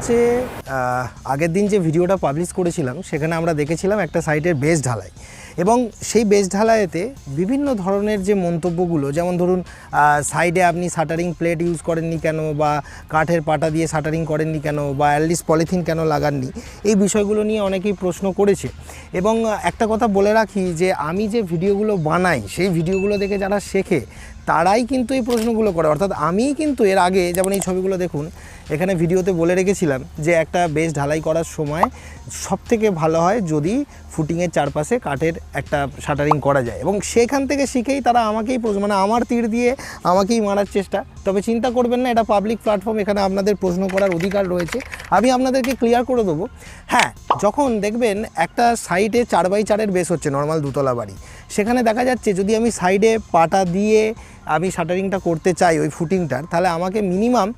কথা হচ্ছে আহ, আগের দিন যে ভিডিওটা পাবলিশ করেছিলাম, সেখানে আমরা দেখেছিলাম একটা সাইটের বেস ঢালাই। এবং সেই বেস ঢালাইতে বিভিন্ন ধরনের যে মন্তব্যগুলো, যেমন ধরুন সাইডে আপনি শাটারিং প্লেট ইউজ করেননি কেন? বা কাঠের পাটা দিয়ে শাটারিং করেননি কেন? বা অ্যাটলিস্ট পলিথিন কেন লাগাননি? এই বিষয়গুলো নিয়ে অনেকেই প্রশ্ন করেছে। এবং একটা কথা বলে রাখি যে, আমি যে ভিডিওগুলো বানাই, সেই ভিডিওগুলো দেখে যারা শেখে, তারাই কিন্তু এই প্রশ্নগুলো করে। অর্থাৎ আমিই কিন্তু এর আগে, যেমন এই ছবিগুলো দেখুন, এখানে ভিডিওতে বলে রেখেছিলাম যে, একটা বেস ঢালাই করার সময় সব থেকে ভালো হয় যদি ফুটিংয়ের চারপাশে কাঠের একটা শাটারিং করা যায়। এবং সেখান থেকে শিখেই তারা আমাকেই মানে আমার তীর দিয়ে আমাকেই মারার চেষ্টা। তবে চিন্তা করবেন না, এটা পাবলিক প্ল্যাটফর্ম এখানে আপনাদের প্রশ্ন করার অধিকার রয়েছে। আমি আপনাদেরকে ক্লিয়ার করে দেবো। হ্যাঁ যখন দেখবেন একটা সাইডে চার বাই চারের বেস হচ্ছে নর্মাল দুতলা বাড়ি। সেখানে দেখা যাচ্ছে যদি আমি সাইডে পাটা দিয়ে আমি শাটারিংটা করতে চাই ওই ফুটিংটার, তাহলে আমাকে মিনিমাম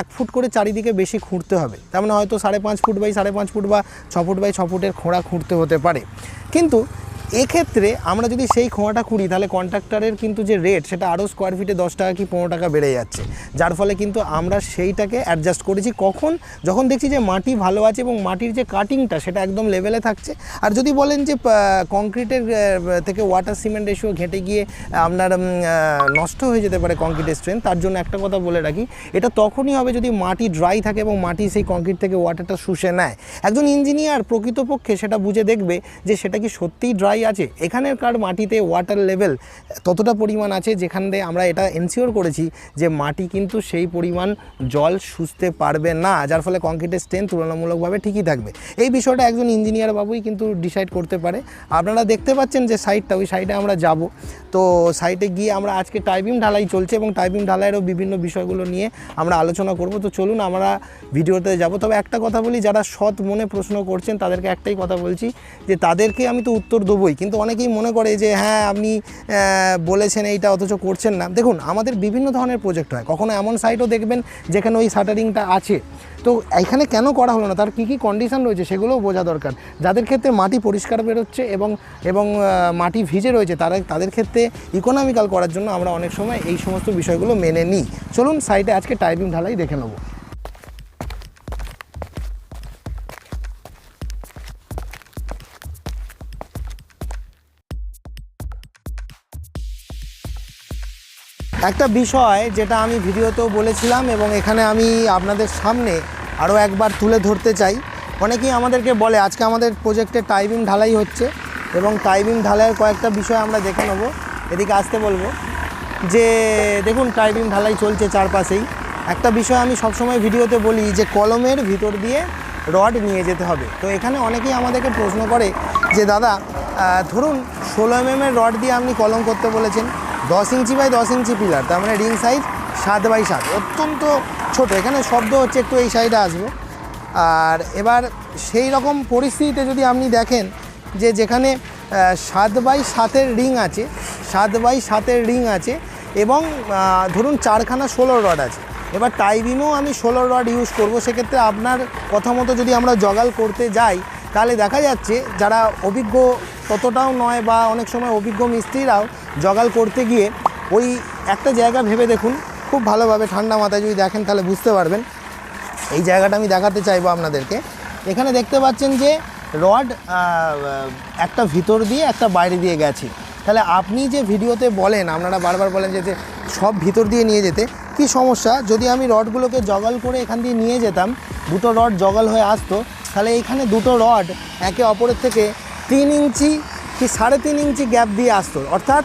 এক ফুট করে চারিদিকে বেশি খুঁড়তে হবে। তার মানে হয়তো সাড়ে পাঁচ ফুট বাই সাড়ে পাঁচ ফুট বা ছ ফুট বাই ছ ফুটের খোঁড়া খুঁড়তে হতে পারে। কিন্তু এক্ষেত্রে আমরা যদি সেই খোঁড়াটা খুঁড়ি, তাহলে কন্ট্রাক্টরের কিন্তু যে রেট সেটা আরও স্কোয়ার ফিটে দশ টাকা কি পনেরো টাকা বেড়ে যাচ্ছে। যার ফলে কিন্তু আমরা সেইটাকে অ্যাডজাস্ট করেছি। কখন? যখন দেখছি যে মাটি ভালো আছে এবং মাটির যে কাটিংটা সেটা একদম লেভেলে থাকছে। আর যদি বলেন যে কংক্রিটের থেকে ওয়াটার সিমেন্ট রেশিও ঘেঁটে গিয়ে আপনার নষ্ট হয়ে যেতে পারে কংক্রিটের স্ট্রেংথ তার জন্য একটা কথা বলে রাখি, এটা তখনই হবে যদি মাটি ড্রাই থাকে এবং মাটি সেই কংক্রিট থেকে ওয়াটারটা শুষে নেয়। একজন ইঞ্জিনিয়ার প্রকৃতপক্ষে সেটা বুঝে দেখবে যে সেটা কি সত্যিই ড্রাই আছে। এখানেরকার মাটিতে ওয়াটার লেভেল ততটা পরিমাণ আছে যেখান দিয়ে আমরা এটা এনশিওর করেছি যে মাটি কিন্তু সেই পরিমাণ জল শুষতে পারবে না, যার ফলে কংক্রিটের স্ট্রেংথ তুলনামূলকভাবে ঠিকই থাকবে। এই বিষয়টা একজন ইঞ্জিনিয়ার বাবুই কিন্তু ডিসাইড করতে পারে। আপনারা দেখতে পাচ্ছেন যে সাইডটা ওই সাইডে আমরা যাব। তো সাইডে গিয়ে আমরা আজকে টাইপিং ঢালাই চলছে এবং টাইপিং ঢালাইয়েরও বিভিন্ন বিষয়গুলো নিয়ে আমরা আলোচনা করব। তো চলুন আমরা ভিডিওতে যাব। তবে একটা কথা বলি, যারা সৎ মনে প্রশ্ন করছেন তাদেরকে একটাই কথা বলছি যে তাদেরকে আমি তো উত্তর দেবই। কিন্তু অনেকেই মনে করে যে হ্যাঁ আপনি বলেছেন এইটা, অথচ করছেন না। দেখুন, আমাদের বিভিন্ন ধরনের প্রজেক্ট হয়। কখনো এমন সাইটও দেখবেন, যেখানে ওই শাটারিংটা আছে। তো এখানে কেন করা হলো না? তার কী কী কন্ডিশন রয়েছে সেগুলোও বোঝা দরকার। যাদের ক্ষেত্রে মাটি পরিষ্কার বেরোচ্ছে এবং এবং মাটি ভিজে রয়েছে, তারা, তাদের ক্ষেত্রে ইকোনমিক্যাল করার জন্য আমরা অনেক সময় এই সমস্ত বিষয়গুলো মেনে নিই। চলুন সাইটে আজকে টাইপিং ঢালাই দেখে নেব। একটা বিষয় যেটা আমি ভিডিওতেও বলেছিলাম এবং এখানে আমি আপনাদের সামনে আরও একবার তুলে ধরতে চাই। অনেকেই আমাদেরকে বলে, আজকে আমাদের প্রজেক্টে টাইপিং ঢালাই হচ্ছে এবং টাইপিং ঢালাইয়ের কয়েকটা বিষয় আমরা দেখে নেব। এদিকে আসতে বলব যে, দেখুন টাইপিং ঢালাই চলছে চারপাশেই। একটা বিষয় আমি সবসময় ভিডিওতে বলি যে, কলমের ভিতর দিয়ে রড নিয়ে যেতে হবে। তো এখানে অনেকেই আমাদেরকে প্রশ্ন করে যে, দাদা ধরুন, ষোলো এমএমের রড দিয়ে আপনি কলম করতে বলেছেন দশ ইঞ্চি বাই দশ ইঞ্চি পিলার, তার মানে রিং সাইজ সাত বাই সাত, অত্যন্ত ছোট। এখানে শব্দ হচ্ছে একটু এই সাইডে আসব। আর এবার সেই রকম পরিস্থিতিতে যদি আপনি দেখেন যে যেখানে সাত বাই সাতের রিং আছে, সাত বাই সাতের রিং আছে এবং ধরুন চারখানা ষোলো রড আছে। এবার টাইবিমও আমি ষোলো রড ইউজ করব। সেক্ষেত্রে আপনার কথা মতো যদি আমরা জগাল করতে যাই, তাহলে দেখা যাচ্ছে যারা অভিজ্ঞ ততটাও নয় বা অনেক সময় অভিজ্ঞ মিস্ত্রিরাও জগাল করতে গিয়ে ওই একটা জায়গা ভেবে দেখুন, খুব ভালোভাবে ঠান্ডা মাথায় যদি দেখেন তাহলে বুঝতে পারবেন। এই জায়গাটা আমি দেখাতে চাইব আপনাদেরকে। এখানে দেখতে পাচ্ছেন যে রড একটা ভিতর দিয়ে একটা বাইরে দিয়ে গেছে। তাহলে আপনি যে ভিডিওতে বলেন, আপনারা বারবার বলেন যে সব ভিতর দিয়ে নিয়ে যেতে, কি সমস্যা? যদি আমি রডগুলোকে জগাল করে এখান দিয়ে নিয়ে যেতাম, দুটো রড জগাল হয়ে আসতো, তাহলে এইখানে দুটো রড একে অপরের থেকে তিন ইঞ্চি কি সাড়ে তিন ইঞ্চি গ্যাপ দিয়ে আসতো। অর্থাৎ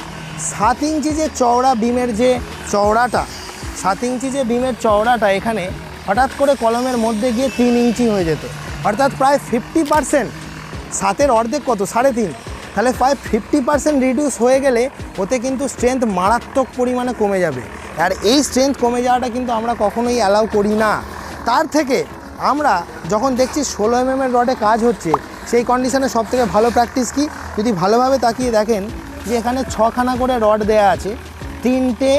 সাত ইঞ্চি যে চওড়া বিমের যে চওড়াটা, সাত ইঞ্চি যে বিমের চওড়াটা এখানে হঠাৎ করে কলমের মধ্যে গিয়ে তিন ইঞ্চি হয়ে যেত। অর্থাৎ প্রায় ফিফটি পারসেন্ট সাতের অর্ধেক কত? সাড়ে তিন। তাহলে প্রায় ফিফটি পার্সেন্ট রিডিউস হয়ে গেলে ওতে কিন্তু স্ট্রেংথ মারাত্মক পরিমাণে কমে যাবে। আর এই স্ট্রেংথ কমে যাওয়াটা কিন্তু আমরা কখনোই অ্যালাউ করি না। তার থেকে আমরা যখন দেখছি ষোলো এম এর রডে কাজ হচ্ছে সেই কন্ডিশনে সব থেকে ভালো প্র্যাকটিস কি? যদি ভালোভাবে তাকিয়ে দেখেন যে এখানে ছখানা করে রড দেয়া আছে, তিনটে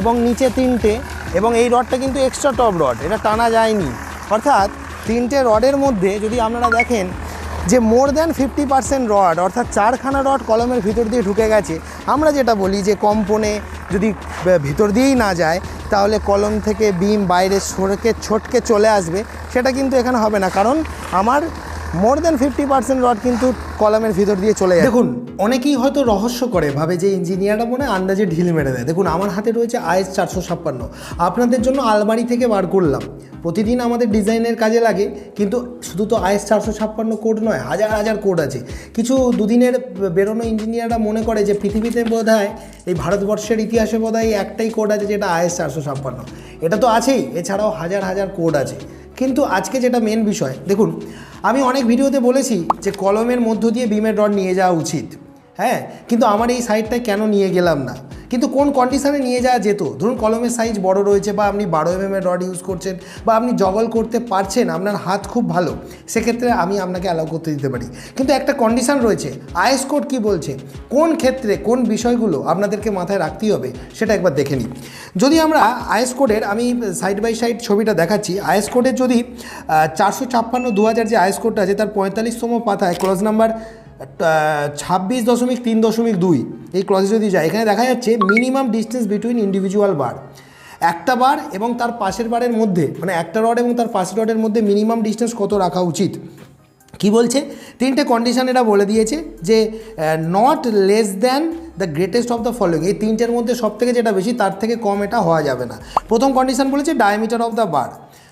এবং নিচে তিনটে, এবং এই রডটা কিন্তু এক্সট্রা টপ রড এটা টানা যায়নি। অর্থাৎ তিনটে রডের মধ্যে যদি আপনারা দেখেন যে more than fifty percent rod অর্থাৎ চারখানা রড কলমের ভিতর দিয়ে ঢুকে গেছে, আমরা যেটা বলি যে কম্পনে যদি ভিতর দিয়েই না যায়, তাহলে কলম থেকে বিম বাইরে সরকে, ছটকে চলে আসবে, সেটা কিন্তু এখানে হবে না। কারণ আমার more than fifty percent rod কিন্তু কলমের ভিতর দিয়ে চলে যায়। দেখুন, অনেকেই হয়তো রহস্য করে, ভাবে যে ইঞ্জিনিয়াররা মনে আন্দাজে ঢিল মেরে দেয়। দেখুন, আমার হাতে রয়েছে আইএস চারশো ছাপ্পান্ন। আপনাদের জন্য আলমারি থেকে বার করলাম। প্রতিদিন আমাদের ডিজাইনের কাজে লাগে, কিন্তু শুধু তো আইএস চারশো ছাপ্পান্ন কোড নয়, হাজার হাজার কোড আছে। কিছু দুদিনের বেরোনো ইঞ্জিনিয়াররা মনে করে যে পৃথিবীতে বোধ হয় এই ভারতবর্ষের ইতিহাসে বোধ হয় একটাই কোড আছে যেটা আইএস চারশো ছাপ্পান্ন। এটা তো আছেই, এছাড়াও হাজার হাজার কোড আছে। কিন্তু আজকে যেটা মেন বিষয়, দেখুন, আমি অনেক ভিডিওতে বলেছি যে কলমের মধ্য দিয়ে বিমের রড নিয়ে যাওয়া উচিত। হ্যাঁ কিন্তু আমার এই সাইডটায় কেন নিয়ে গেলাম না? কিন্তু কোন কন্ডিশানে নিয়ে যাওয়া যেত? ধরুন কলমের সাইজ বড় রয়েছে বা আপনি বারো এম এর রড ইউজ করছেন বা আপনি জগল করতে পারছেন, আপনার হাত খুব ভালো, সেক্ষেত্রে আমি আপনাকে অ্যালাউ করতে দিতে পারি। কিন্তু একটা কন্ডিশন রয়েছে আইএস কোড কী বলছে? কোন ক্ষেত্রে, কোন বিষয়গুলো আপনাদেরকে মাথায় রাখতেই হবে, সেটা একবার দেখে নিই। যদি আমরা আইএস কোডের আমি সাইড বাই সাইড ছবিটা দেখাচ্ছি আইএস কোডের যদি চারশো ছাপ্পান্ন দু হাজার যে আইএস কোডটা আছে, তার পঁয়তাল্লিশতম পাতায় ক্লজ নাম্বার ছাব্বিশ দশমিক তিন দশমিক দুই, এই ক্লজে যদি যায়, এখানে দেখা যাচ্ছে minimum distance between individual bar একটা বার এবং তার পাশের বারের মধ্যে মানে একটা রড এবং তার পাশের রডের মধ্যে মিনিমাম ডিস্টেন্স কত রাখা উচিত? কি বলছে? তিনটে কন্ডিশন এটা বলে দিয়েছে যে not less than the greatest of the following এই তিনটের মধ্যে সব থেকে যেটা বেশি, তার থেকে কম এটা হওয়া যাবে না। প্রথম কন্ডিশন বলেছে ডায়ামিটার অফ দ্য বার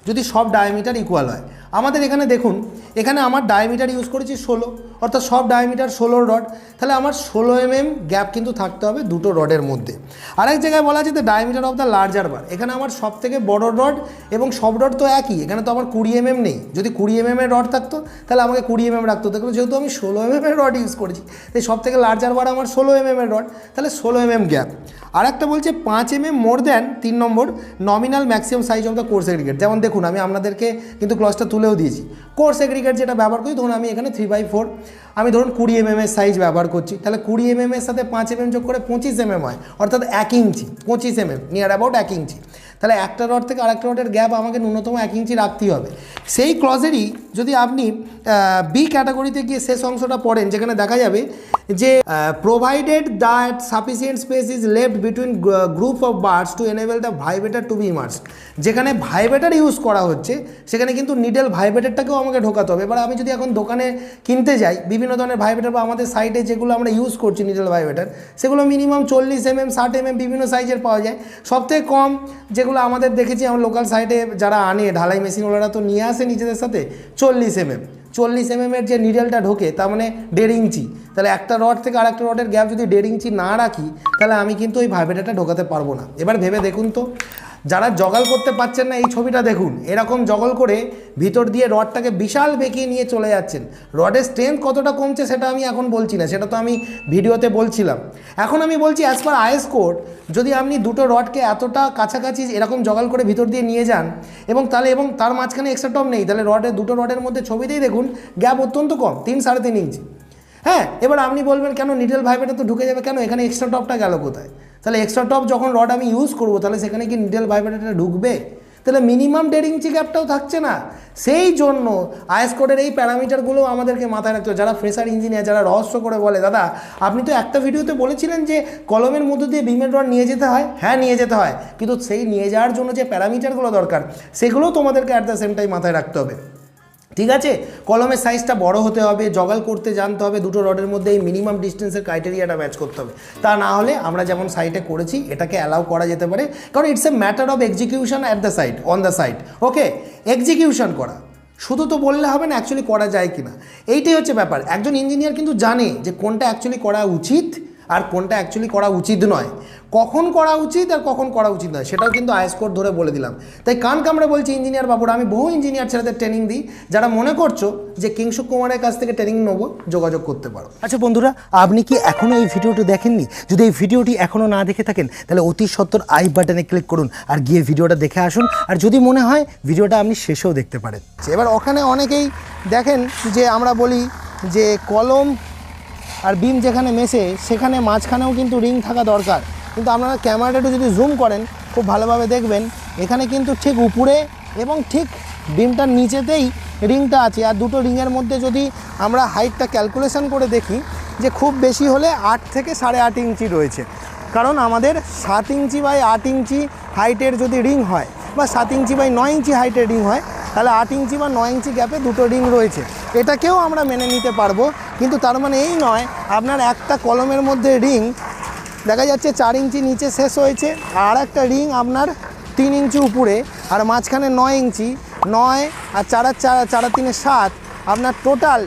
যদি সব ডায়ামিটার ইকুয়াল হয়। আমাদের এখানে দেখুন, এখানে আমার ডায়ামিটার ইউজ করেছি ষোলো অর্থাৎ সব ডায়ামিটার ষোলো রড তাহলে আমার ষোলো এম এম গ্যাপ কিন্তু থাকতে হবে দুটো রডের মধ্যে। আরেক জায়গায় বলা আছে the diameter of the larger bar এখানে আমার সব থেকে বড় রড এবং সব রড তো একই, এখানে তো আমার কুড়ি এম এম নেই। যদি কুড়ি এম এম এর রড থাকতো, তাহলে আমাকে কুড়ি এম এম রাখতো দেখুন যেহেতু আমি ষোলো এম এম এর রড ইউজ করেছি, তাই সব থেকে লার্জার বার আমার ষোলো এম এম এর রড তাহলে ষোলো এম এম গ্যাপ আর একটা বলছে পাঁচ এম এম মোর দ্যান তিন number nominal maximum size of the coarse aggregate যেমন দেখুন, আমি আপনাদেরকে কিন্তু ক্লসটা তুলেও দিয়েছি। কোর্স এগ্রিগেট যেটা ব্যবহার করি, ধরুন আমি এখানে থ্রি বাই ফোর আমি ধরুন কুড়ি এম এর সাইজ ব্যবহার করছি, তাহলে কুড়ি এম এর সাথে পাঁচ এম যোগ করে পঁচিশ এম হয়, অর্থাৎ এক ইঞ্চি, পঁচিশ এম এম নিয়ার অ্যাবাউট এক ইঞ্চি। তাহলে একটা রড থেকে আরেকটা রডের গ্যাপ আমাকে ন্যূনতম এক ইঞ্চি রাখতেই হবে। সেই ক্লজেরই যদি আপনি বি ক্যাটাগরিতে গিয়ে শেষ অংশটা পড়েন, যেখানে দেখা যাবে যে provided that sufficient space is left between group of bars to enable the vibrator to be immerse যেখানে ভাইব্রেটার ইউজ করা হচ্ছে, সেখানে কিন্তু নিডেল ভাইব্রেটারটাকেও আমাকে ঢোকাতে হবে। এবার আমি যদি এখন দোকানে কিনতে যাই বিভিন্ন ধরনের ভাইব্রেটার বা আমাদের সাইটে যেগুলো আমরা ইউজ করছি নিডেল ভাইব্রেটার সেগুলো মিনিমাম চল্লিশ এম এম ষাট এম এম বিভিন্ন সাইজের পাওয়া যায়। সবথেকে কম যেগুলো আমাদের দেখেছি আমার লোকাল সাইটে যারা আনে ঢালাই মেশিন মেশিনওয়ালারা তো নিয়ে আসে নিজেদের সাথে চল্লিশ এম এম চল্লিশ এম এর যে নিডেলটা ঢোকে, তার মানে দেড় ইঞ্চি। তাহলে একটা রড থেকে আরেকটা রডের গ্যাপ যদি দেড় ইঞ্চি না রাখি, তাহলে আমি কিন্তু ওই ভাইব্রেটারটা ঢোকাতে পারব না। এবার ভেবে দেখুন তো যারা জগাল করতে পারছেন না এই ছবিটা দেখুন। এরকম জগল করে ভিতর দিয়ে রডটাকে বিশাল বেঁকিয়ে নিয়ে চলে যাচ্ছেন। রডের স্ট্রেংথ কতটা কমছে সেটা আমি এখন বলছি না, সেটা তো আমি ভিডিওতে বলছিলাম। এখন আমি বলছি অ্যাজ পার আইএস কোড যদি আপনি দুটো রডকে এতটা কাছাকাছি এরকম জগাল করে ভিতর দিয়ে নিয়ে যান, এবং তাহলে, এবং তার মাঝখানে এক্সট্রা টপ নেই, তাহলে রডের দুটো রডের মধ্যে ছবিতেই দেখুন গ্যাপ অত্যন্ত কম, তিন সাড়ে তিন ইঞ্চি হ্যাঁ এবার আপনি বলবেন, কেন নিডেল ভাইব্রেটার তো ঢুকে যাবে, কেন এখানে এক্সট্রা টপটা গেল কোথায়? তাহলে এক্সট্রা টপ যখন রড আমি ইউজ করব, তাহলে সেখানে কি নিডেল ভাইব্রেটারটা ঢুকবে? তাহলে মিনিমাম দেড় ইঞ্চি গ্যাপটাও থাকছে না। সেই জন্য আইএস কোডের এই প্যারামিটারগুলো আমাদেরকে মাথায় রাখতে হবে। যারা ফ্রেশার ইঞ্জিনিয়ার যারা রহস্য করে বলে, দাদা, আপনি তো একটা ভিডিওতে বলেছিলেন যে কলমের মধ্যে দিয়ে বিমের রড নিয়ে যেতে হয়? হ্যাঁ নিয়ে যেতে হয়। কিন্তু সেই নিয়ে যাওয়ার জন্য যে প্যারামিটারগুলো দরকার সেগুলো তোমাদেরকে অ্যাট দ্য সেম টাইম মাথায় রাখতে হবে। ঠিক আছে? কলমের সাইজটা বড় হতে হবে জগাল করতে জানতে হবে, দুটো রডের মধ্যে এই মিনিমাম ডিস্টেন্সের ক্রাইটেরিয়াটা ম্যাচ করতে হবে। তা না হলে আমরা যেমন সাইটে করেছি, এটাকে অ্যালাউ করা যেতে পারে। কারণ it's a matter of execution at the site on the site okay execution করা। শুধু তো বললে হবে না অ্যাকচুয়ালি করা যায় কি না এইটাই হচ্ছে ব্যাপার। একজন ইঞ্জিনিয়ার কিন্তু জানে যে কোনটা অ্যাকচুয়ালি করা উচিত আর কোনটা অ্যাকচুয়ালি করা উচিত নয়। কখন করা উচিত আর কখন করা উচিত নয়, সেটাও কিন্তু আইএস কোড ধরে বলে দিলাম। তাই কান কামড়ে বলছি ইঞ্জিনিয়ার বাবুরা, আমি বহু ইঞ্জিনিয়ার ছেলেদের ট্রেনিং দিই, যারা মনে করছ যে কিংশুক কুমারের কাছ থেকে ট্রেনিং নেব, যোগাযোগ করতে পারো। আচ্ছা বন্ধুরা, আপনি কি এখনও এই ভিডিওটি দেখেননি? যদি এই ভিডিওটি এখনও না দেখে থাকেন, তাহলে অতি সত্তর আই বাটনে ক্লিক করুন আর গিয়ে ভিডিওটা দেখে আসুন। আর যদি মনে হয় ভিডিওটা আপনি শেষেও দেখতে পারেন। এবার ওখানে অনেকেই দেখেন যে আমরা বলি যে কলম আর বিম যেখানে মেশে, সেখানে মাঝখানেও কিন্তু রিং থাকা দরকার। কিন্তু আপনারা ক্যামেরাটা একটু যদি জুম করেন, খুব ভালোভাবে দেখবেন, এখানে কিন্তু ঠিক উপরে এবং ঠিক ডিমটার নিচেতেই রিংটা আছে। আর দুটো রিংয়ের মধ্যে যদি আমরা হাইটটা ক্যালকুলেশন করে দেখি, যে খুব বেশি হলে আট থেকে সাড়ে আট ইঞ্চি রয়েছে। কারণ আমাদের সাত ইঞ্চি বাই আট ইঞ্চি হাইটের যদি রিং হয় বা সাত ইঞ্চি বাই নয় ইঞ্চি হাইটের রিং হয়, তাহলে আট ইঞ্চি বা নয় ইঞ্চি গ্যাপে দুটো রিং রয়েছে। এটাকেও আমরা মেনে নিতে পারব, কিন্তু তার মানে এই নয়, আপনার একটা কলমের মধ্যে রিং দেখা যাচ্ছে চার ইঞ্চি নিচে শেষ হয়েছে, আর একটা রিং আপনার তিন ইঞ্চি উপরে, আর মাঝখানে নয় ইঞ্চি, নয় আর চার চার চার তিনে সাত, আপনার টোটাল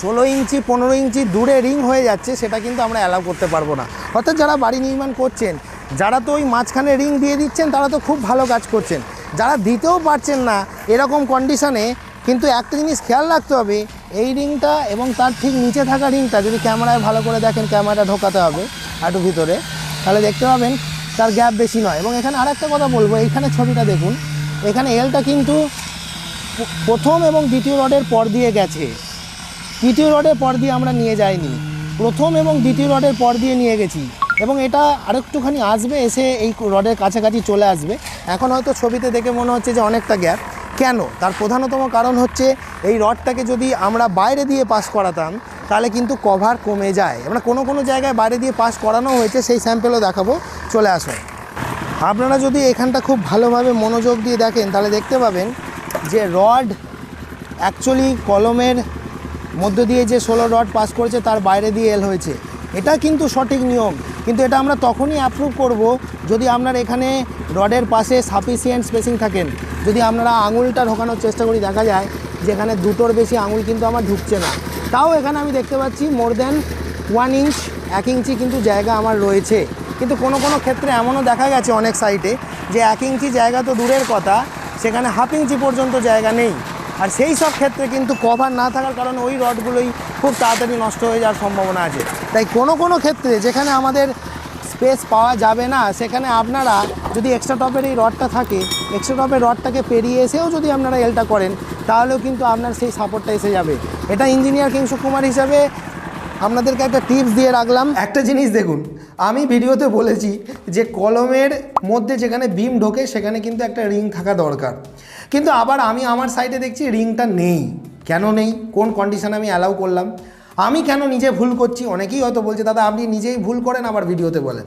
ষোলো ইঞ্চি, পনেরো ইঞ্চি দূরে রিং হয়ে যাচ্ছে, সেটা কিন্তু আমরা অ্যালাউ করতে পারব না। অর্থাৎ যারা বাড়ি নির্মাণ করছেন, যারা তো ওই মাঝখানে রিং দিয়ে দিচ্ছেন, তারা তো খুব ভালো কাজ করছেন। যারা দিতেও পারছেন না, এরকম কন্ডিশনে কিন্তু একটা জিনিস খেয়াল রাখতে হবে, এই রিংটা এবং তার ঠিক নিচে থাকা রিংটা যদি ক্যামেরায় ভালো করে দেখেন, ক্যামেরাটা ঢোকাতে হবে। একটু ভিতরে, তাহলে দেখতে পাবেন তার গ্যাপ বেশি নয়। এবং এখানে আরেকটা কথা বলব, এইখানে ছবিটা দেখুন, এখানে এলটা কিন্তু প্রথম এবং দ্বিতীয় রডের পর দিয়ে গেছে। তৃতীয় রডের পর দিয়ে আমরা নিয়ে যাইনি। প্রথম এবং দ্বিতীয় রডের পর দিয়ে নিয়ে গেছি। এবং এটা আরেকটুখানি আসবে, এসে এই রডের কাছাকাছি চলে আসবে। এখন হয়তো ছবিতে দেখে মনে হচ্ছে যে অনেকটা গ্যাপ কেন? তার প্রধানতম কারণ হচ্ছে, এই রডটাকে যদি আমরা বাইরে দিয়ে পাস করাতাম তাহলে কিন্তু কভার কমে যায়। আমরা কোনো কোনো জায়গায় বাইরে দিয়ে পাস করানো হয়েছে, সেই স্যাম্পেলও দেখাবো। চলে আসুন। আপনারা যদি এখানটা খুব ভালোভাবে মনোযোগ দিয়ে দেখেন, তাহলে দেখতে পাবেন যে রড অ্যাকচুয়ালি কলমের মধ্য দিয়ে যে ষোলো রড পাস করেছে, তার বাইরে দিয়ে এল হয়েছে। এটা কিন্তু সঠিক নিয়ম। কিন্তু এটা আমরা তখনই অ্যাপ্রুভ করব যদি আপনার এখানে রডের পাশে সাফিসিয়েন্ট স্পেসিং থাকেন। যদি আপনারা আঙুলটা ঢোকানোর চেষ্টা করি, দেখা যায় যেখানে দুটোর বেশি আঙুল কিন্তু আমার ঢুকছে না। তাও এখানে আমি দেখতে পাচ্ছি মোর দেন ওয়ান ইঞ্চ এক ইঞ্চি কিন্তু জায়গা আমার রয়েছে। কিন্তু কোনো কোনো ক্ষেত্রে এমনও দেখা গেছে অনেক সাইটে যে এক ইঞ্চি জায়গা তো দূরের কথা, সেখানে হাফ ইঞ্চি পর্যন্ত জায়গা নেই। আর সেই সব ক্ষেত্রে কিন্তু কভার না থাকার কারণে ওই রডগুলোই খুব তাড়াতাড়ি নষ্ট হয়ে যাওয়ার সম্ভাবনা আছে। তাই কোনো কোনো ক্ষেত্রে যেখানে আমাদের স্পেস পাওয়া যাবে না, সেখানে আপনারা যদি এক্সট্রা টপের এই রডটা থাকে এক্সট্রা টপের রডটাকে পেরিয়ে এসেও যদি আপনারা এলটা করেন, তাহলেও কিন্তু আপনার সেই সাপোর্টটা এসে যাবে। এটা ইঞ্জিনিয়ার কিংসু কুমার হিসাবে আপনাদেরকে একটা টিপস দিয়ে রাখলাম। একটা জিনিস দেখুন, আমি ভিডিওতে বলেছি যে কলমের মধ্যে যেখানে বিম ঢোকে, সেখানে কিন্তু একটা রিং থাকা দরকার। কিন্তু আবার আমি আমার সাইডে দেখছি রিংটা নেই। কেন নেই? কোন কন্ডিশনে আমি অ্যালাউ করলাম? আমি কেন নিজে ভুল করছি? অনেকেই হয়তো বলছে, দাদা, আপনি নিজেই ভুল করেন আবার ভিডিওতে বলেন।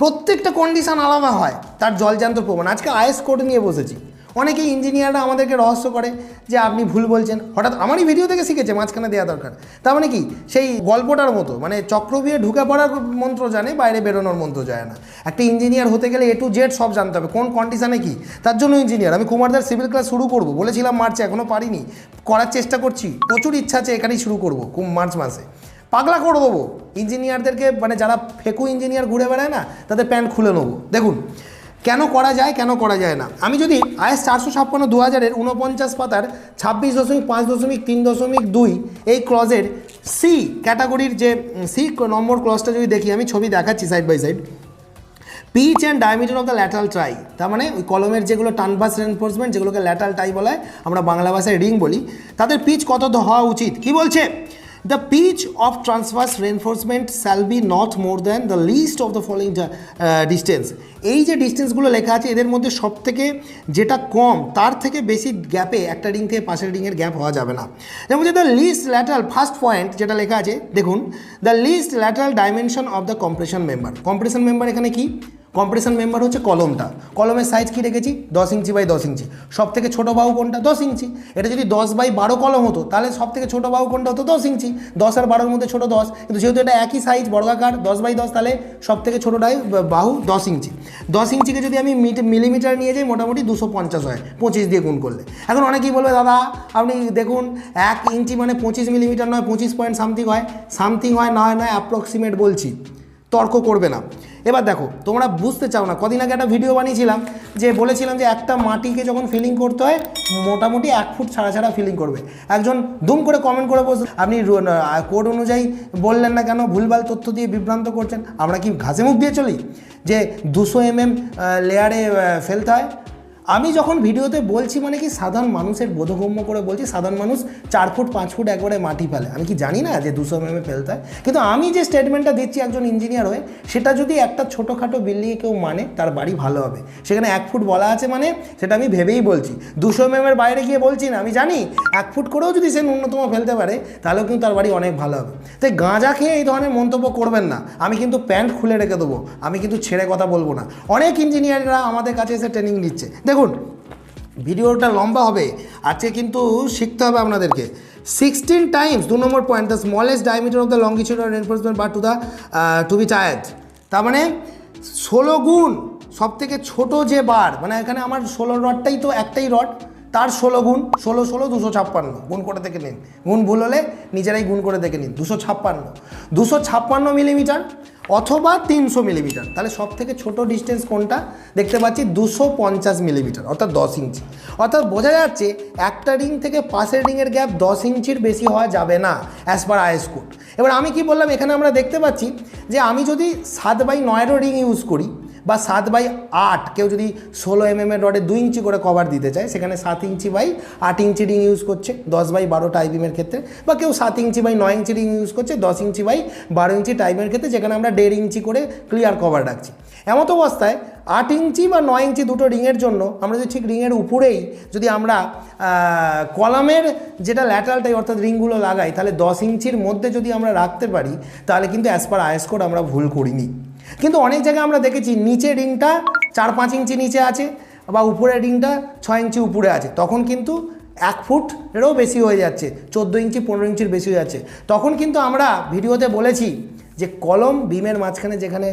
প্রত্যেকটা কন্ডিশন আলাদা হয়, তার জলজান্ত প্রমাণ আজকে আইএস কোড নিয়ে বসেছি। অনেকেই ইঞ্জিনিয়াররা আমাদেরকে রহস্য করে যে আপনি ভুল বলছেন। হঠাৎ আমারই ভিডিও থেকে শিখেছে, মাঝখানে দেওয়া দরকার। তার মানে কি? সেই গল্পটার মতো মানে চক্রবিয়ে ঢুকে পড়ার মন্ত্র জানে, বাইরে বেরোনোর মন্ত্র যায় না। একটা ইঞ্জিনিয়ার হতে গেলে এ টু জেড সব জানতে হবে, কোন কন্ডিশানে কি? তার জন্য ইঞ্জিনিয়ার আমি কুমারদার সিভিল ক্লাস শুরু করব, বলেছিলাম মার্চে এখনও পারিনি। করার চেষ্টা করছি, প্রচুর ইচ্ছা আছে এখানেই শুরু করব মার্চ মাসে। পাগলা করে দেবো। ইঞ্জিনিয়ারদেরকে মানে যারা ফেকু ইঞ্জিনিয়ার ঘুরে বেড়ায় না, তাদের প্যান্ট খুলে নেব। দেখুন, কেন করা যায়, কেন করা যায় না। আমি যদি আইএস চারশো ছাপ্পান্ন দু হাজারের উনপঞ্চাশ পাতার ছাব্বিশ দশমিক পাঁচ দশমিক তিন দশমিক দুই এই ক্লজের সি ক্যাটাগরির যে সি নম্বর ক্লজটা যদি দেখি, আমি ছবি দেখাচ্ছি side by side pitch and diameter of the lateral tie তার মানে ওই কলমের যেগুলো টানবাস রেনফোর্সমেন্ট যেগুলোকে ল্যাটারাল টাই বলা হয় আমরা বাংলা ভাষায় রিং বলি, তাদের পিচ কত হওয়া উচিত? কি বলছে? The pitch of transverse reinforcement shall be not more than the least of the following distance এই যে ডিস্টেন্সগুলো লেখা আছে, এদের মধ্যে সব থেকে যেটা কম, তার থেকে বেশি গ্যাপে একটা রিং থেকে পাশের রিংয়ের গ্যাপ হওয়া যাবে না। যেমন যে the least lateral first point যেটা লেখা আছে, দেখুন the least lateral dimension of the compression member compression member এখানে কি? কম্প্রেশন মেম্বার হচ্ছে কলমটা। কলমের সাইজ কী রেখেছি? দশ ইঞ্চি বাই দশ ইঞ্চি। সব থেকে ছোটো বাহু কোনটা? দশ ইঞ্চি। এটা যদি দশ বাই বারো কলম হতো, তাহলে সব থেকে ছোটো বাহু কোনটা হতো? দশ ইঞ্চি। দশ আর বারোর মধ্যে ছোটো দশ। কিন্তু যেহেতু এটা একই সাইজ বর্গাকার, দশ বাই দশ, তাহলে সব থেকে ছোটোটাই বাহু দশ ইঞ্চি। দশ ইঞ্চিকে যদি আমি মিট- মিলিমিটার নিয়ে যাই, মোটামুটি দুশো পঞ্চাশ হয়, পঁচিশ দিয়ে গুণ করলে। এখন অনেকেই বলবে, দাদা, আপনি দেখুন, এক ইঞ্চি মানে পঁচিশ মিলিমিটার নয়, পঁচিশ পয়েন্ট সামথিং হয়। সামথিং হয়, না হয়, নয় অ্যাপ্রক্সিমেট বলছি। তর্ক করবে না। এবার দেখো, তোমরা বুঝতে চাও না, কদিন আগে একটা ভিডিও বানিয়েছিলাম যে বলেছিলাম যে একটা মাটিকে যখন ফিলিং করতে হয়, মোটামুটি এক ফুট ছাড়া ছাড়া ফিলিং করবে। একজন দুম করে কমেন্ট করে বসে আপনি কোড অনুযায়ী বললেন না কেন, ভুলভাল তথ্য দিয়ে বিভ্রান্ত করছেন? আমরা কি ঘাসে মুখ দিয়ে চলি? যে দুশো এম এম লেয়ারে ফেলতে হয় আমি যখন ভিডিওতে বলছি মানে কি সাধারণ মানুষের বোধগম্য করে বলছি, সাধারণ মানুষ চার ফুট, পাঁচ ফুট একবারে মাটি ফেলে। আমি কি জানি না যে দুশো এমএমে ফেলতে হয়? কিন্তু আমি যে স্টেটমেন্টটা দিচ্ছি একজন ইঞ্জিনিয়ার হয়ে, সেটা যদি একটা ছোটোখাটো বিল্ডিংয়ে কেউ মানে তার বাড়ি ভালো হবে। সেখানে এক ফুট বলা আছে মানে সেটা আমি ভেবেই বলছি। দুশো এমএমের বাইরে গিয়ে বলছি না, আমি জানি, এক ফুট করেও যদি সে ন্যূনতম ফেলতে পারে, তাহলেও কিন্তু তার বাড়ি অনেক ভালো হবে। তাই গাঁজা খেয়ে এই ধরনের মন্তব্য করবেন না। আমি কিন্তু প্যান্ট খুলে রেখে দেবো। আমি কিন্তু ছেড়ে কথা বলব না। অনেক ইঞ্জিনিয়াররা আমাদের কাছে এসে ট্রেনিং নিচ্ছে। দেখুন ভিডিওটা লম্বা হবে, আজকে কিন্তু শিখতে হবে আপনাদেরকে। সিক্সটিন টাইমস দু number point the smallest diameter of the longitudinal reinforcement বা টু দ্য টু বি টায়ার্ড তার মানে ষোলো গুণ সব থেকে ছোটো যে বার মানে এখানে আমার ষোলো রডটাই তো একটাই রড তার ষোলো গুণ, ষোলো ষোলো, দুশো ছাপ্পান্ন। গুণ করে দেখে নিন। গুণ ভুল হলে নিজেরাই গুণ করে দেখে নিন। দুশো ছাপ্পান্ন। দুশো ছাপ্পান্ন মিলিমিটার অথবা তিনশো মিলিমিটার। তাহলে সব থেকে ছোটো ডিস্টেন্স কোনটা? দেখতে পাচ্ছি দুশো পঞ্চাশ মিলিমিটার, অর্থাৎ দশ ইঞ্চি। অর্থাৎ বোঝা যাচ্ছে একটা রিং থেকে পাশের রিংয়ের গ্যাপ দশ ইঞ্চির বেশি হওয়া যাবে না অ্যাজ পার আইএস কোড এবার আমি কি বললাম? এখানে আমরা দেখতে পাচ্ছি যে আমি যদি সাত বাই নয়েরও রিং ইউজ করি বা সাত বাই আট, কেউ যদি ষোলো এম এর রডে দুই ইঞ্চি করে কভার দিতে চায়, সেখানে সাত ইঞ্চি বাই আট ইঞ্চি রিং ইউজ করছে, দশ বাই বারো টাইপিমের ক্ষেত্রে, বা কেউ সাত ইঞ্চি বাই নয় ইঞ্চি রিং ইউজ করছে, দশ ইঞ্চি বাই বারো ইঞ্চি টাইপের ক্ষেত্রে, যেখানে আমরা দেড় ইঞ্চি করে ক্লিয়ার কভার রাখছি। এমত অবস্থায় আট ইঞ্চি বা নয় ইঞ্চি দুটো রিংয়ের জন্য, আমরা যদি ঠিক রিংয়ের উপরেই যদি আমরা কলামের যেটা ল্যাটারালটাই অর্থাৎ রিংগুলো লাগাই, তাহলে দশ ইঞ্চির মধ্যে যদি আমরা রাখতে পারি, তাহলে কিন্তু অ্যাজ পার আয়েস কোড আমরা ভুল করিনি। কিন্তু অনেক জায়গায় আমরা দেখেছি নিচে রিংটা চার পাঁচ ইঞ্চি নিচে আছে, বা উপরে রিংটা ছয় ইঞ্চি উপরে আছে। তখন কিন্তু এক ফুট এরও বেশি হয়ে যাচ্ছে, চোদ্দ ইঞ্চি, পনেরো ইঞ্চির বেশি হয়ে যাচ্ছে। তখন কিন্তু আমরা ভিডিওতে বলেছি যে কলম বিমের মাঝখানে যেখানে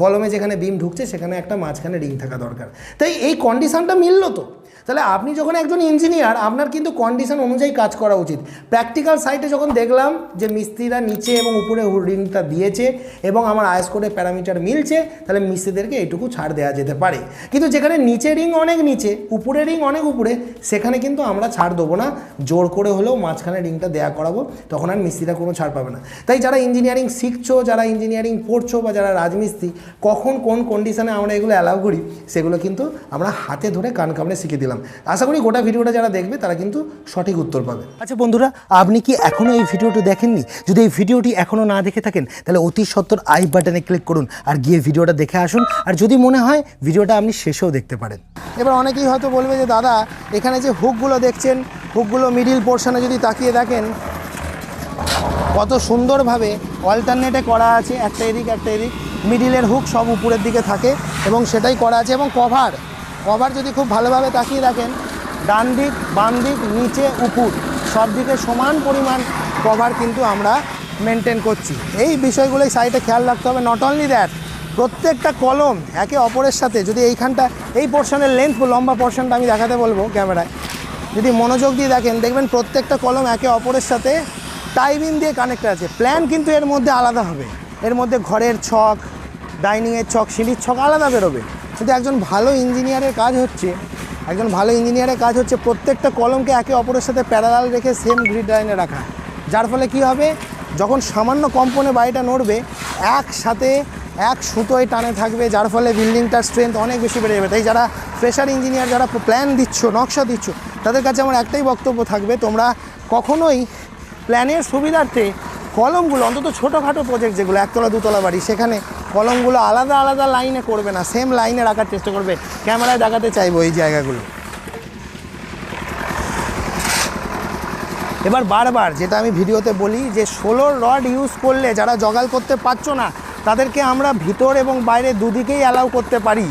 কলমে যেখানে বিম ঢুকছে, সেখানে একটা মাঝখানে রিং থাকা দরকার। তাই এই কন্ডিশনটা মিললো তো? তাহলে আপনি যখন একজন ইঞ্জিনিয়ার আপনার কিন্তু কন্ডিশন অনুযায়ী কাজ করা উচিত। প্র্যাকটিক্যাল সাইটে যখন দেখলাম যে মিস্ত্রিরা নিচে এবং উপরে রিংটা দিয়েছে এবং আমার আয়স করে প্যারামিটার মিলছে, তাহলে মিস্ত্রিদেরকে এইটুকু ছাড় দেওয়া যেতে পারে। কিন্তু যেখানে নিচে রিং অনেক নিচে, উপরে রিং অনেক উপরে, সেখানে কিন্তু আমরা ছাড় দেবো না। জোর করে হলেও মাঝখানে রিংটা দেয়া করাবো, তখন আর মিস্ত্রিরা কোনো ছাড় পাবে না। তাই যারা ইঞ্জিনিয়ারিং শিখছো, যারা ইঞ্জিনিয়ারিং পড়ছো বা যারা রাজমিস্ত্রি, কখন কোন কন্ডিশনে আমরা এগুলো অ্যালাউ করি, সেগুলো কিন্তু আমরা হাতে ধরে কান কামড়ে শিখে দিলাম। আশা করি গোটা ভিডিওটা যারা দেখবে তারা কিন্তু সঠিক উত্তর পাবে। আচ্ছা বন্ধুরা আপনি কি এখনও এই ভিডিওটি দেখেননি? যদি এই ভিডিওটি এখনও না দেখে থাকেন তাহলে অতি সত্তর আই বাটনে ক্লিক করুন আর গিয়ে ভিডিওটা দেখে আসুন। আর যদি মনে হয় ভিডিওটা আপনি শেষেও দেখতে পারেন। এবার অনেকেই হয়তো বলবে যে দাদা এখানে যে হুকগুলো দেখছেন হুকগুলো মিডিল পোর্শনে যদি তাকিয়ে দেখেন কত সুন্দরভাবে অল্টারনেটে করা আছে একটা এদিক একটা এদিক মিডিলের হুক সব উপরের দিকে থাকে এবং সেটাই করা আছে এবং কভার কভার যদি খুব ভালোভাবে তাকিয়ে রাখেন, ডান দিক, বাম দিক, নিচে, উপর, সব দিকে সমান পরিমাণ কভার কিন্তু আমরা মেনটেন করছি। এই বিষয়গুলোই সাইডে খেয়াল রাখতে হবে। নট অনলি দ্যাট প্রত্যেকটা কলম একে অপরের সাথে যদি এইখানটা, এই পোর্শনের লেন্থ লম্বা পোর্শনটা আমি দেখাতে বলব ক্যামেরায়। যদি মনোযোগ দিয়ে দেখেন, দেখবেন প্রত্যেকটা কলম একে অপরের সাথে টাইমিং দিয়ে কানেক্ট আছে। প্ল্যান কিন্তু এর মধ্যে আলাদা হবে। এর মধ্যে ঘরের ছক ডাইনিংয়ের ছক, সিঁড়ির ছক আলাদা বেরোবে। কিন্তু একজন ভালো ইঞ্জিনিয়ারের কাজ হচ্ছে, একজন ভালো ইঞ্জিনিয়ারের কাজ হচ্ছে প্রত্যেকটা কলমকে একে অপরের সাথে প্যারালাল রেখে সেম গ্রিড লাইনে রাখা। যার ফলে কি হবে? যখন সামান্য কম্পনে বাড়িটা নড়বে, একসাথে এক সুতোয় টানে থাকবে, যার ফলে বিল্ডিংটার স্ট্রেংথ অনেক বেশি বেড়ে যাবে। তাই যারা ফ্রেশার ইঞ্জিনিয়ার যারা প্ল্যান দিচ্ছ, নকশা দিচ্ছ, তাদের কাছে আমার একটাই বক্তব্য থাকবে, তোমরা কখনোই প্ল্যানের সুবিধার্থে কলমগুলো, অন্তত ছোটোখাটো প্রজেক্ট যেগুলো, একতলা, দুতলা বাড়ি, সেখানে কলমগুলো আলাদা আলাদা লাইনে করবে না সেম লাইনে রাখার চেষ্টা করবে। ক্যামেরায় দেখাতে চাইব এই জায়গাগুলো। এবার বারবার যেটা আমি ভিডিওতে বলি যে ষোলোর রড ইউজ করলে যারা জগাল করতে পারছ না, তাদেরকে আমরা ভিতর এবং বাইরে দুদিকেই অ্যালাউ করতে পারি।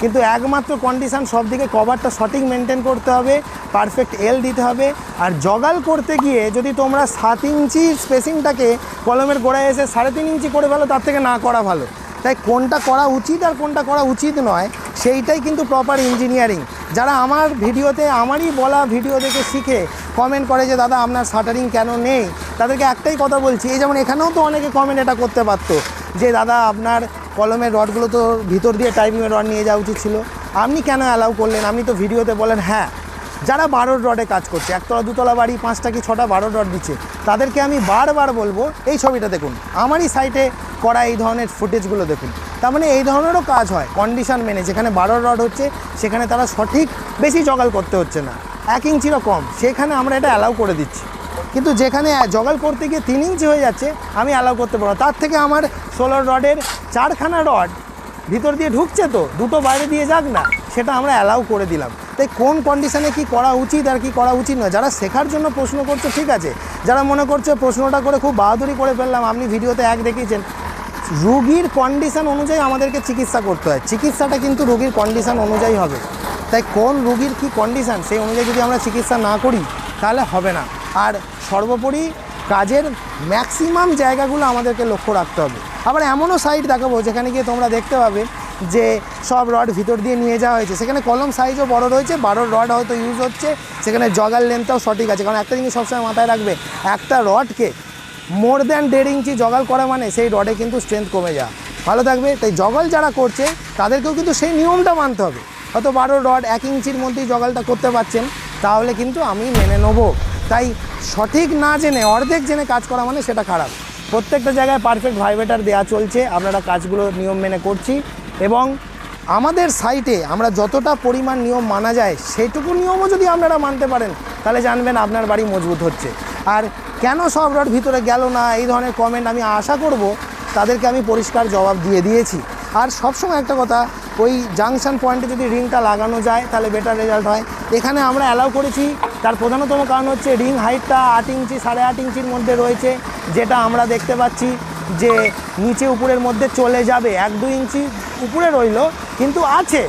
কিন্তু একমাত্র কন্ডিশন সব দিকে কভারটা সঠিক মেনটেন করতে হবে পারফেক্ট এল দিতে হবে। আর জগাল করতে গিয়ে যদি তোমরা সাত ইঞ্চি স্পেসিংটাকে কলমের গোড়ায় এসে সাড়ে তিন ইঞ্চি করে ফেলো, তার থেকে না করা ভালো। তাই কোনটা করা উচিত আর কোনটা করা উচিত নয়, সেইটাই কিন্তু প্রপার ইঞ্জিনিয়ারিং যারা আমার ভিডিওতে, আমারই বলা ভিডিও দেখে শিখে কমেন্ট করে যে, দাদা, আপনার শাটারিং কেন নেই? তাদেরকে একটাই কথা বলছি, এই যেমন এখানেও তো অনেকে কমেন্ট এটা করতে পারতো যে, দাদা, আপনার কলমের রডগুলো তো ভিতর দিয়ে টাইপিংয়ের রড নিয়ে যাওয়া উচিত ছিল। আপনি কেন অ্যালাউ করলেন? আপনি তো ভিডিওতে বলেন হ্যাঁ যারা বারোর রডে কাজ করছে, একতলা, দুতলা বাড়ি, পাঁচটা কি ছটা বারো রড দিচ্ছে, তাদেরকে আমি বারবার বলব, এই ছবিটা দেখুন। আমারই সাইটে করা এই ধরনের ফুটেজগুলো দেখুন। তার মানে এই ধরনেরও কাজ হয় কন্ডিশন মেনে। যেখানে বারো রড হচ্ছে, সেখানে তারা সঠিক বেশি জগাল করতে হচ্ছে না। এক ইঞ্চিরও কম, সেখানে আমরা এটা অ্যালাউ করে দিচ্ছি। কিন্তু যেখানে জগাল করতে গিয়ে তিন ইঞ্চি হয়ে যাচ্ছে, আমি অ্যালাউ করতে পারব তার থেকে আমার ষোলো রডের চারখানা রড ভিতর দিয়ে ঢুকছে তো, দুটো বাইরে দিয়ে যাক না, সেটা আমরা অ্যালাউ করে দিলাম। তাই কোন কন্ডিশনে কি করা উচিত আর কি করা উচিত নয়। যারা শেখার জন্য প্রশ্ন করছে, ঠিক আছে। যারা মনে করছে প্রশ্নটা করে খুব বাহাদুরি করে ফেললাম, আপনি ভিডিওতে এক দেখিয়েছেন রুগীর কন্ডিশান অনুযায়ী আমাদেরকে চিকিৎসা করতে হয়। চিকিৎসাটা কিন্তু রুগীর কন্ডিশন অনুযায়ী হবে। তাই কোন রুগীর কি কন্ডিশান সেই অনুযায়ী যদি আমরা চিকিৎসা না করি, তাহলে হবে না। আর সর্বোপরি কাজের ম্যাক্সিমাম জায়গাগুলো আমাদেরকে লক্ষ্য রাখতে হবে। আবার এমনও সাইট দেখাবো, যেখানে গিয়ে তোমরা দেখতে পাবে যে সব রড ভিতর দিয়ে নিয়ে যাওয়া হয়েছে। সেখানে কলম সাইজও বড় রয়েছে বারোর রড হয়তো ইউজ হচ্ছে, সেখানে জগার লেন্থটাও সঠিক আছে। কারণ একটা জিনিস সবসময় মাথায় রাখবে, একটা রডকে মোর দ্যান দেড় ইঞ্চি জগাল করা মানে সেই রডে কিন্তু স্ট্রেংথ কমে যায় ভালো থাকবে, তাই জগাল যারা করছে, তাদেরকেও কিন্তু সেই নিয়মটা মানতে হবে। হয়তো বারো রড এক ইঞ্চির মধ্যেই জগালটা করতে পারছেন, তাহলে কিন্তু আমি মেনে নেব। তাই সঠিক না জেনে, অর্ধেক জেনে কাজ করা মানে সেটা খারাপ। প্রত্যেকটা জায়গায় পারফেক্ট ভাইব্রেটার দেওয়া চলছে, আপনারা কাজগুলো নিয়ম মেনে করছি। এবং আমাদের সাইটে আমরা যতটা পরিমাণ নিয়ম মানা যায় সেইটুকু নিয়মও যদি আপনারা মানতে পারেন, তাহলে জানবেন আপনার বাড়ি মজবুত হচ্ছে। আর কেন সব রড ভিতরে গেল না? এই ধরনের কমেন্ট আমি আশা করব তাদেরকে আমি পরিষ্কার জবাব দিয়ে দিয়েছি। আর সবসময় একটা কথা, ওই জাংশন পয়েন্টে যদি রিংটা লাগানো যায়, তাহলে বেটার রেজাল্ট হয়। এখানে আমরা অ্যালাউ করেছি। তার প্রধানতম কারণ হচ্ছে রিং হাইটটা আট ইঞ্চি, সাড়ে আট ইঞ্চির মধ্যে রয়েছে, যেটা আমরা দেখতে পাচ্ছি যে নিচে উপরের মধ্যে চলে যাবে। এক দু ইঞ্চি উপরে রইল, কিন্তু আছে।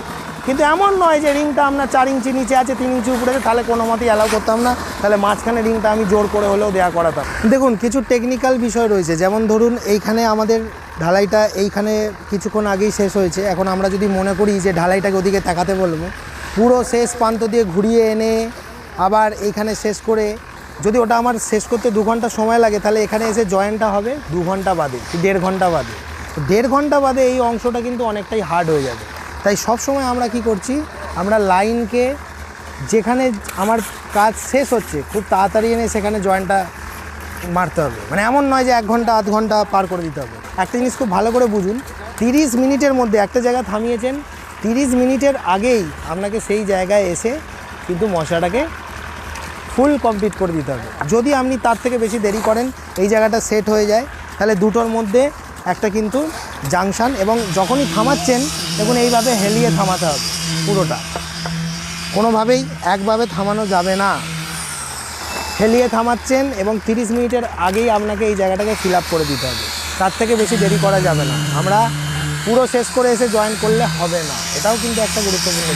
কিন্তু এমন নয় যে রিংটা আপনার চার ইঞ্চি নিচে আছে, তিন ইঞ্চি উপরে তাহলে কোনো মতেই অ্যালাউ করতাম না। তাহলে মাঝখানে রিংটা আমি জোর করে হলেও দেয়া করাতাম। দেখুন, কিছু টেকনিক্যাল বিষয় রয়েছে। যেমন ধরুন, এইখানে আমাদের ঢালাইটা এইখানে কিছুক্ষণ আগেই শেষ হয়েছে। এখন আমরা যদি মনে করি যে ঢালাইটাকে ওদিকে তাকাতে বলব, পুরো শেষ প্রান্ত দিয়ে ঘুরিয়ে এনে আবার এইখানে শেষ করে, যদি ওটা আমার শেষ করতে দু ঘণ্টা সময় লাগে, তাহলে এখানে এসে জয়েন্টটা হবে দু ঘণ্টা বাদে, দেড় ঘণ্টা বাদে। দেড় ঘণ্টা বাদে এই অংশটা কিন্তু অনেকটাই হার্ড হয়ে যাবে। তাই সব সময় আমরা কি করছি, আমরা লাইনকে যেখানে আমার কাজ শেষ হচ্ছে, খুব তাড়াতাড়ি এনে সেখানে জয়েন্টটা মারতে হবে। মানে এমন নয় যে এক ঘণ্টা, আধ ঘণ্টা পার করে দিতে হবে। একটা জিনিস খুব ভালো করে বুঝুন, তিরিশ মিনিটের মধ্যে একটা জায়গা থামিয়েছেন, তিরিশ মিনিটের আগেই আপনাকে সেই জায়গায় এসে কিন্তু মশলাটাকে ফুল কমপ্লিট করে দিতে হবে। যদি আপনি তার থেকে বেশি দেরি করেন, এই জায়গাটা সেট হয়ে যায়, তাহলে দুটোর মধ্যে একটা কিন্তু জাংশান এবং যখনই থামাচ্ছেন, দেখুন এইভাবে হেলিয়ে থামাতে হবে পুরোটা। কোনোভাবেই একভাবে থামানো যাবে না। হেলিয়ে থামাচ্ছেন এবং তিরিশ মিনিটের আগেই আপনাকে এই জায়গাটাকে ফিল করে দিতে হবে। তার থেকে বেশি দেরি করা যাবে না। আমরা পুরো শেষ করে এসে জয়েন করলে হবে না। এটাও কিন্তু একটা গুরুত্বপূর্ণ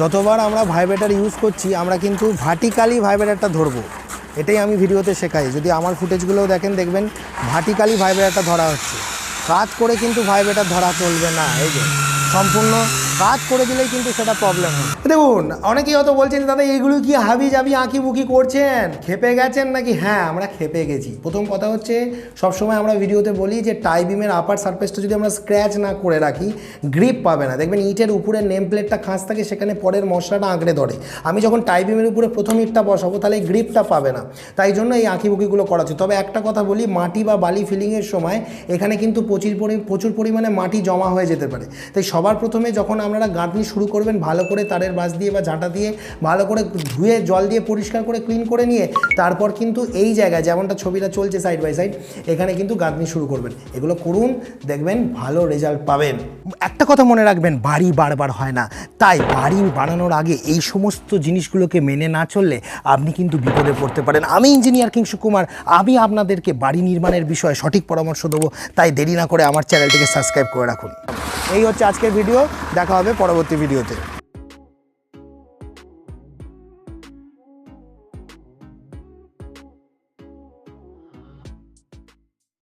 যতবার আমরা ভাইব্রেটার ইউজ করছি, আমরা কিন্তু ভার্টিক্যালি ভাইব্রেটারটা ধরবো। এটাই আমি ভিডিওতে শেখাই। যদি আমার ফুটেজগুলোও দেখেন, দেখবেন ভার্টিক্যালি ভাইব্রেটারটা ধরা হচ্ছে। কাজ করে কিন্তু ভাইব্রেটার ধরা চলবে না এই যে। সম্পূর্ণ কাজ করে দিলেই কিন্তু সেটা প্রবলেম হয়। দেখুন, অনেকেই হয়তো বলছেন, দাদা, এইগুলো কি হাবি জাবি, আঁকি বুকি করছেন? খেপে গেছেন নাকি? হ্যাঁ আমরা খেপে গেছি। প্রথম কথা হচ্ছে, সবসময় আমরা ভিডিওতে বলি যে, টাই বিমের আপার সারফেসটা যদি আমরা স্ক্র্যাচ না করে রাখি গ্রিপ পাবে না। দেখবেন, ইটের উপরে নেম প্লেটটা খাঁজ থাকে, সেখানে পরের মশলাটা আঁকড়ে ধরে। আমি যখন টাই বিমের উপরে প্রথম ইটটা বসাবো, তাহলে এই গ্রিপটা পাবে না। তাই জন্য এই আঁকি বুকিগুলো করা হচ্ছে তবে একটা কথা বলি, মাটি বা বালি ফিলিংয়ের সময় এখানে কিন্তু প্রচুর পরি, প্রচুর পরিমাণে মাটি জমা হয়ে যেতে পারে। তাই সবার প্রথমে যখন আপনারা গাঁথনি শুরু করবেন, ভালো করে তারের বাস দিয়ে বা ঝাঁটা দিয়ে ভালো করে ধুয়ে জল দিয়ে পরিষ্কার করে ক্লিন করে নিয়ে তারপর কিন্তু এই জায়গায় যেমনটা ছবিটা চলছে সাইড বাই সাইড এখানে কিন্তু গাঁথনি শুরু করবেন। এগুলো করুন, দেখবেন ভালো রেজাল্ট পাবেন। একটা কথা মনে রাখবেন, বাড়ি বারবার হয় না। তাই বাড়ি বানানোর আগে এই সমস্ত জিনিসগুলোকে মেনে না চললে আপনি কিন্তু বিপদে পড়তে পারেন। আমি ইঞ্জিনিয়ার কিংসু কুমার, আমি আপনাদেরকে বাড়ি নির্মাণের বিষয়ে সঠিক পরামর্শ দেবো। তাই দেরি না করে আমার চ্যানেলটিকে সাবস্ক্রাইব করে রাখুন। এই হচ্ছে আজকের ভিডিও দেখা হবে পরবর্তী ভিডিওতে।